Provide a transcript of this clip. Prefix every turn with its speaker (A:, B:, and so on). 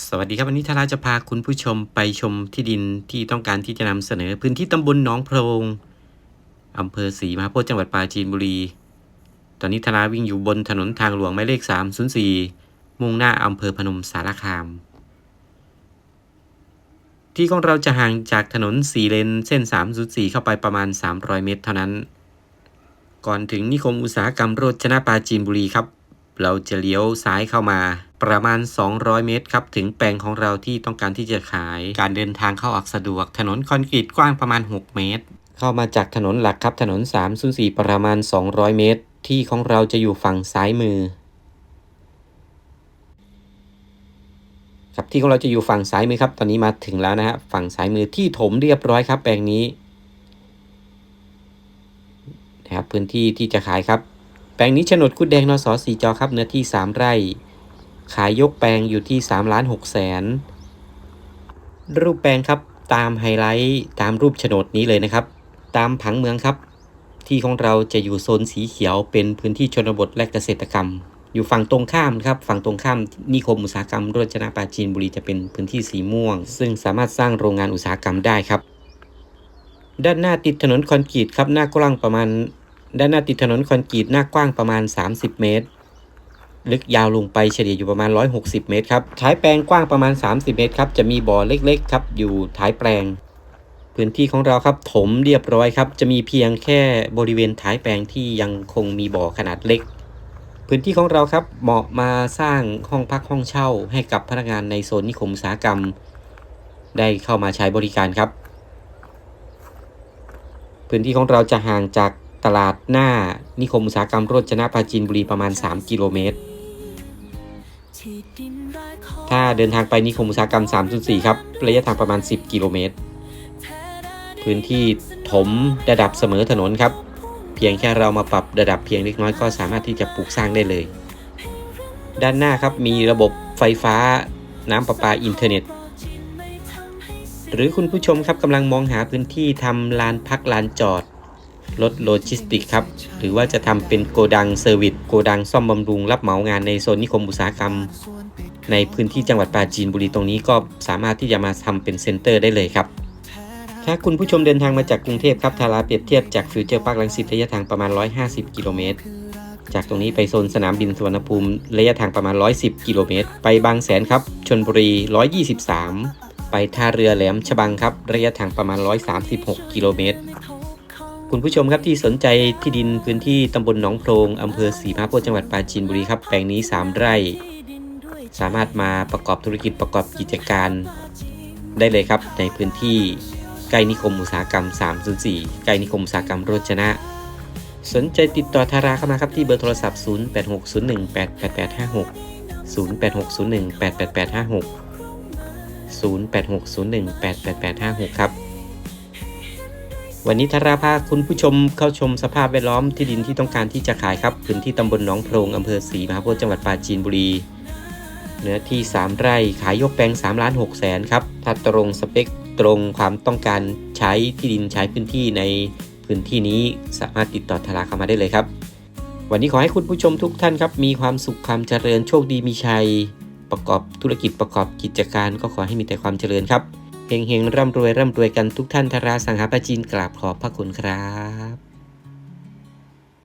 A: สวัสดีครับวันนี้ทาราจะพาคุณผู้ชมไปชมที่ดินที่ต้องการที่จะนำเสนอพื้นที่ตำบลหนองโพรงอำเภอศรีมหาโพธิ์จังหวัดปราจีนบุรี ตอนนี้ทาราวิ่งอยู่บนถนนทางหลวงหมายเลข 304 มุ่งหน้าอำเภอพนมสารคาม ที่ของเราจะห่างจากถนนสีเลนเส้น 304 เข้าไปประมาณ 300 เมตร เท่านั้น ก่อนถึงนิคมอุตสาหกรรมโรจนะปราจีนบุรีครับ เราจะเลี้ยวซ้ายเข้ามา ประมาณ 200 เมตรครับ ถึงแปลงของเราที่ต้องการที่จะขาย การเดินทางเข้าออกสะดวก ถนนคอนกรีตกว้างประมาณ 6 เมตร เข้ามาจากถนนหลักครับถนน 304 ประมาณ 200 เมตร ที่ของเราจะอยู่ฝั่งซ้ายมือ ครับที่ของเราจะอยู่ฝั่งซ้ายมือครับ ตอนนี้มาถึงแล้วนะฮะฝั่งซ้ายมือที่ถมเรียบร้อยครับ แปลงนี้นะครับพื้นที่ที่จะขายครับ ลงนี้โฉนดกุดแดงนสสีจอครับเนื้อที่ 3 ไร่ ขายยกแปลงอยู่ที่3ล้าน6แสนรูปแปลงครับตามไฮไลท์ตามรูปโฉนดนี้เลยนะครับ ตามผังเมืองครับ ที่ของเราจะอยู่โซนสีเขียวเป็นพื้นที่ชนบทและเกษตรกรรม อยู่ฝั่งตรงข้ามครับฝั่งตรงข้ามนิคมอุตสาหกรรมรจนะปาจีนบุรีจะเป็นพื้นที่สีม่วง ซึ่งสามารถสร้างโรงงานอุตสาหกรรมได้ครับ ด้านหน้าติดถนนคอนกรีตครับหน้ากว้างประมาณ ด้านหน้าติดถนนคอนกรีตหน้ากว้างประมาณ 30 เมตร ลึกยาวลงไปเฉลี่ยอยู่ประมาณ 160 เมตรครับท้ายแปลงกว้างประมาณ 30 เมตรครับจะมีบ่อเล็กๆครับอยู่ท้ายแปลง พื้นที่ของเราครับถมเรียบร้อยครับจะมีเพียงแค่บริเวณท้ายแปลงที่ยังคงมีบ่อขนาดเล็ก พื้นที่ของเราครับเหมาะมาสร้างห้องพักห้องเช่า ให้กับพนักงานในโซนนิคมอุตสาหกรรม ได้เข้ามาใช้บริการครับ พื้นที่ของเราจะห่างจาก ตลาดหน้านิคมอุตสาหกรรมโรจนะปราจีนบุรีประมาณ 3 กิโลเมตร ถ้าเดินทางไปนิคมอุตสาหกรรม 3.4 ครับ ระยะทางประมาณ 10 กิโลเมตร พื้นที่ถมระดับเสมอถนนครับ เพียงแค่เรามาปรับระดับเพียงเล็กน้อยก็สามารถที่จะปลูกสร้างได้เลย ด้านหน้าครับมีระบบไฟฟ้าน้ำประปาอินเทอร์เน็ตหรือคุณผู้ชมครับกำลังมองหาพื้นที่ทำลานพักลานจอด รถโลจิสติกครับ หรือว่าจะทำเป็นโกดังเซอร์วิสโกดังซ่อมบำรุง รับเหมางานในโซนนิคมอุตสาหกรรม ในพื้นที่จังหวัดปราจีนบุรีตรงนี้ก็สามารถที่จะมาทำเป็นเซ็นเตอร์ได้เลยครับ ถ้าคุณผู้ชมเดินทางมาจากกรุงเทพครับทาราเปรียบเทียบจากฟิวเจอร์พาร์คลังสิตระยะทางประมาณ 150 กิโลเมตรจากตรงนี้ไปโซนสนามบินสุวรรณภูมิระยะทางประมาณ 110 กิโลเมตร ไปบางแสนครับชนบุรี 123 ไปท่าเรือแหลมฉบังครับ ระยะทางประมาณ 136 กิโลเมตร คุณผู้ชมครับที่สนใจที่ดินพื้นที่ตำบลหนองโพรงอำเภอศรีมหาโพธิ์จังหวัดปราจีนบุรีครับแปลงนี้ 3 ไร่ สามารถมาประกอบธุรกิจประกอบกิจการ ได้เลยครับในพื้นที่ใกล้นิคมอุตสาหกรรม 304 ใกล้นิคมอุตสาหกรรมโรจนะ สนใจติดต่อทาราเข้ามาครับที่เบอร์โทรศัพท์ 0860188856 0860188856 0860188856 ครับ วันนี้ทาราพาคุณผู้ชมเข้าชมสภาพแวดล้อมที่ดินที่ต้องการที่จะขายครับพื้นที่ตำบลหนองโพรงอำเภอศรีมหาโพธิ์จังหวัดปราจีนบุรี เนื้อที่ 3 ไร่ขายยกแปลง3ล้าน6แสนครับถ้าตรงสเปคตรงความต้องการใช้ที่ดินใช้พื้นที่ในพื้นที่นี้สามารถติดต่อทาราเข้ามาได้เลยครับ วันนี้ขอให้คุณผู้ชมทุกท่านครับ มีความสุขความเจริญโชคดีมีชัย ประกอบธุรกิจประกอบกิจการก็ขอให้มีแต่ความเจริญครับ เฮงๆร่ำรวยร่ำรวยกันทุกท่านทาราสังหาปาจีนกราบขอบพระคุณครับ